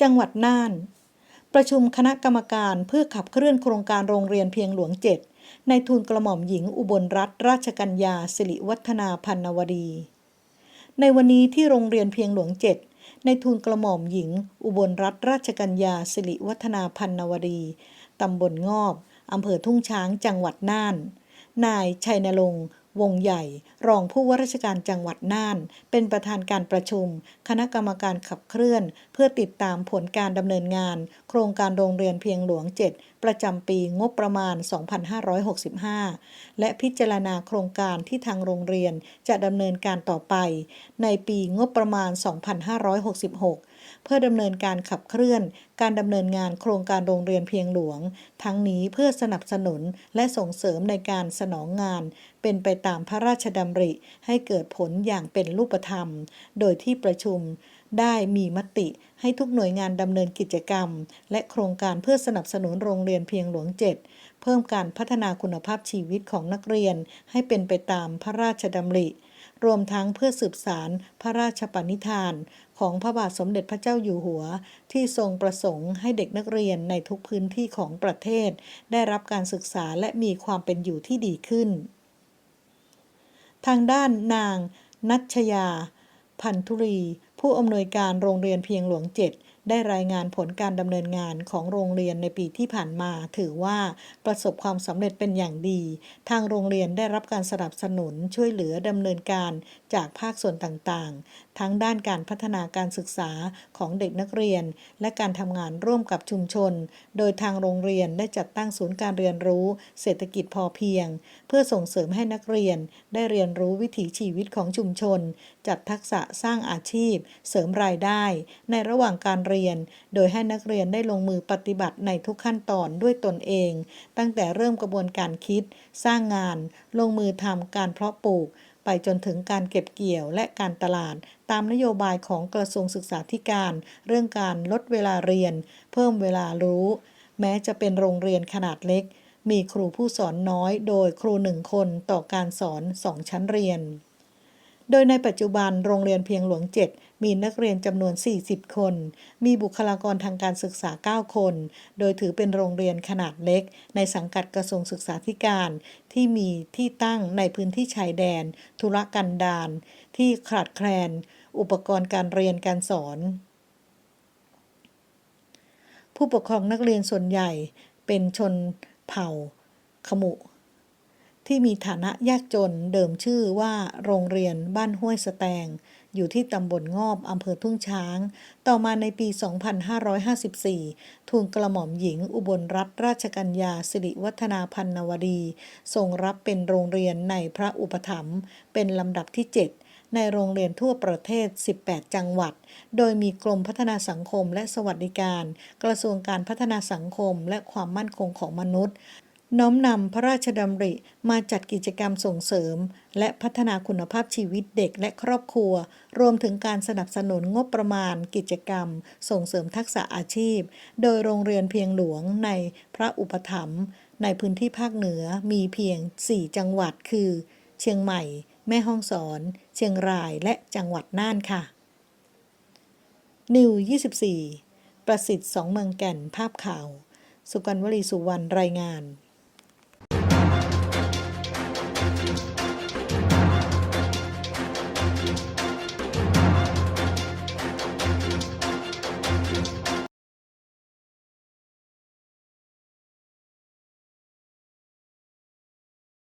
จังหวัดน่าน ประชุมคณะกรรมการเพื่อขับเคลื่อนโครงการโรงเรียนเพียงหลวงเจ็ดในทุนกระหม่อมหญิงอุบลรัตนราชกัญญาสิริวัฒนาพันนวดี ในวันนี้ที่โรงเรียนเพียงหลวงเจ็ดในทุนกระหม่อมหญิง อุบลรัตนราชกัญญาสิริวัฒนาพันนวดี ตำบลงอบ อำเภอทุ่งช้างจังหวัดน่าน นายชัยนรงค์ วงใหญ่ รองผู้ว่าราชการจังหวัดน่าน เป็นประธานการประชุม คณะกรรมการขับเคลื่อน เพื่อติดตามผลการดำเนินงาน โครงการโรงเรียนเพียงหลวง 7 ประจำปีงบประมาณ 2565 และพิจารณาโครงการที่ทางโรงเรียนจะดำเนินการต่อไป ในปีงบประมาณ 2566 เพื่อดำเนินการขับเคลื่อน การดำเนินงานโครงการโรงเรียนเพียงหลวง ทั้งนี้เพื่อสนับสนุนและส่งเสริมในการสนองงาน เป็นไปตามพระราชดำริ ให้เกิดผลอย่างเป็นรูปธรรม โดยที่ประชุมได้มีมติให้ทุกหน่วยงานดำเนินกิจกรรม และโครงการเพื่อสนับสนุนโรงเรียนเพียงหลวง 7 เพิ่มการพัฒนาคุณภาพชีวิตของนักเรียนให้เป็นไปตามพระราชดำริ รวมทั้งเพื่อสืบสารพระราชปณิธาน ของพระบาทสมเด็จพระเจ้าอยู่หัว ที่ทรงประสงค์ให้เด็กนักเรียนในทุกพื้นที่ของประเทศ ได้รับการศึกษาและมีความเป็นอยู่ที่ดีขึ้น ทางด้านนางนัชยา พันธุรี ผู้อำนวยการโรงเรียนเพียงหลวงเจ็ดได้รายงานผลการดำเนินงานของโรงเรียนในปีที่ผ่านมา ถือว่าประสบความสำเร็จเป็นอย่างดี ทางโรงเรียนได้รับการสนับสนุนช่วยเหลือดำเนินการจากภาคส่วนต่างๆ ทั้งด้านการพัฒนาการศึกษาของเด็กนักเรียน และการทำงานร่วมกับชุมชน โดยทางโรงเรียนได้จัดตั้งศูนย์การเรียนรู้เศรษฐกิจพอเพียง เพื่อส่งเสริมให้นักเรียนได้เรียนรู้วิถีชีวิตของชุมชน จัดทักษะสร้างอาชีพเสริมรายได้ ในระหว่างการเรียน โดยให้นักเรียนได้ลงมือปฏิบัติในทุกขั้นตอนด้วยตนเอง ตั้งแต่เริ่มกระบวนการคิด สร้างงาน ลงมือทำการเพาะปลูก ไปจนถึงการเก็บเกี่ยวและการตลาด ตามนโยบายของกระทรวงศึกษาธิการ เรื่องการลดเวลาเรียน เพิ่มเวลารู้ แม้จะเป็นโรงเรียนขนาดเล็ก มีครูผู้สอนน้อย โดยครูหนึ่งคนต่อการสอนสองชั้นเรียนโดยในปัจจุบันโรงเรียนเพียงหลวง 7 มีนักเรียนจำนวน 40 คน มีบุคลากรทางการศึกษา 9 คน โดยถือเป็นโรงเรียนขนาดเล็ก ในสังกัดกระทรวงศึกษาธิการ ที่มีที่ตั้งในพื้นที่ชายแดน ธุรกันดารที่ขาดแคลน อุปกรณ์การเรียนการสอน ผู้ปกครองนักเรียนส่วนใหญ่เป็นชนเผ่า ขมุ ที่มีฐานะยากจนเดิมชื่อว่าโรงเรียนบ้านห้วยสแตง อยู่ที่ตำบลงอบอำเภอทุ่งช้าง ต่อมาในปี 2554 ทูลกระหม่อมหญิงอุบลรัตนราชกัญญาสิริวัฒนาพันนวดี ทรงรับเป็นโรงเรียนในพระอุปถัมภ์เป็นลำดับที่ 7ในโรงเรียนทั่วประเทศ 18 จังหวัด โดยมีกรมพัฒนาสังคมและสวัสดิการ กระทรวงการพัฒนาสังคมและความมั่นคงของมนุษย์ น้อมนำพระราชดำริมาจัดกิจกรรมส่งเสริม และพัฒนาคุณภาพชีวิตเด็กและครอบครัว รวมถึงการสนับสนุนงบประมาณ กิจกรรม ส่งเสริมทักษะอาชีพ โดยโรงเรียนเพียงหลวงในพระอุปถัมภ์ในพื้นที่ภาคเหนือมีเพียง 4 จังหวัดคือ เชียงใหม่ แม่ฮ่องสอน เชียงรายและจังหวัดน่านค่ะนิว24 ประสิทธิ์สองเมืองแก่นภาพข่าว สุกัญวลีสุวรรณรายงาน